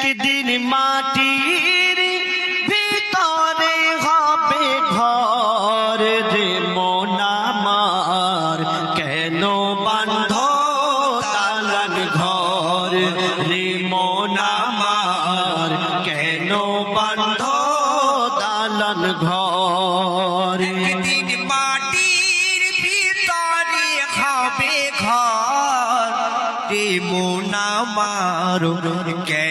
একদিন মাটির ভিতরে হবে ঘর রে মোনামার। কেন বান্ধ তালান ঘর রে মোনামার? কেন বান্ধ তালান ঘর? একদিন ভিতরে হবে ঘর রে মোনামার। কেন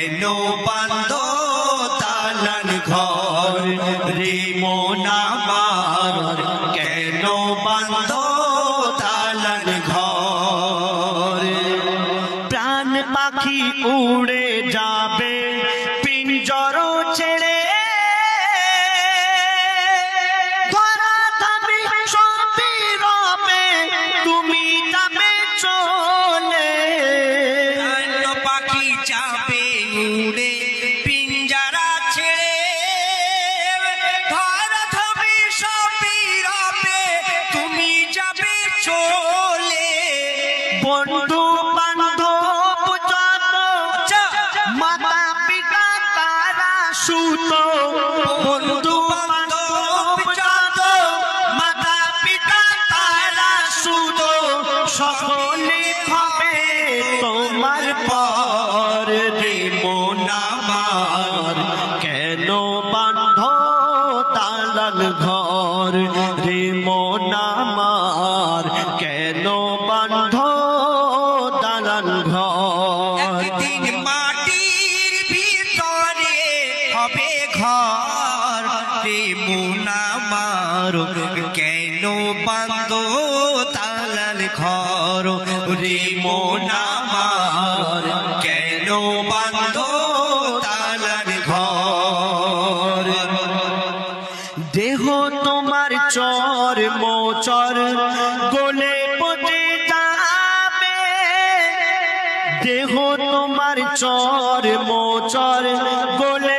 ঘর রে মোনামার কেন বান্ধ তালান ঘর? প্রাণ পাখি উড়ে যাবে, পিঞ্জর ছেড়ে। তুমি যাবে চলে সকলে হবে তোমার পর রে মোনামার কেন বান্ধ তালাল ঘর? রে মোনামার কেন বান্ধ তালাল ঘর? দেহ তোমার চর মোচর, গোলে পচে যাবে। দেহ তোমার চর মোচর, গোলে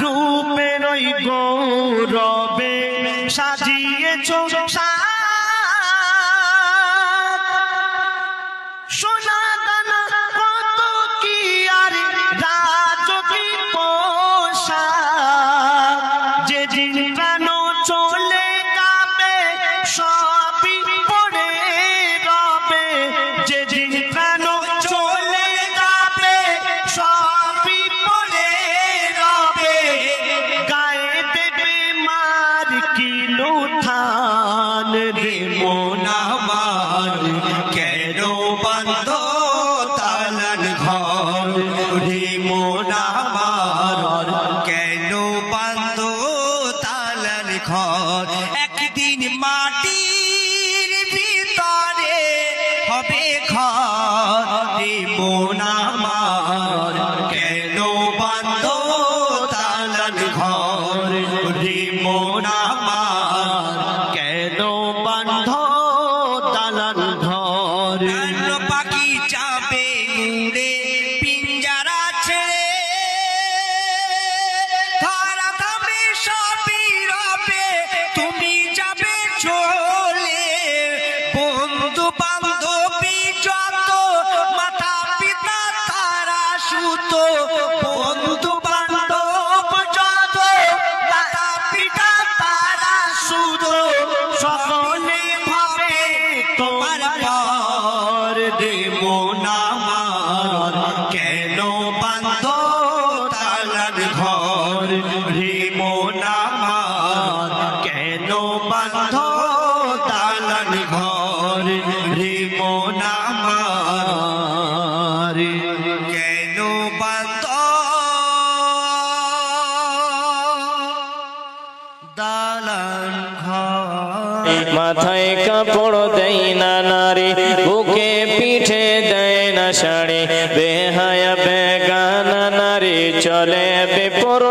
রূপের ওই গৌরবে সাজিয়েছ সোনা মাথায় কাপড় দেয় না নারী, বুকে পিঠে দেয় না শাড়ি। বেহায়া বেগানা নারী চলে বিপর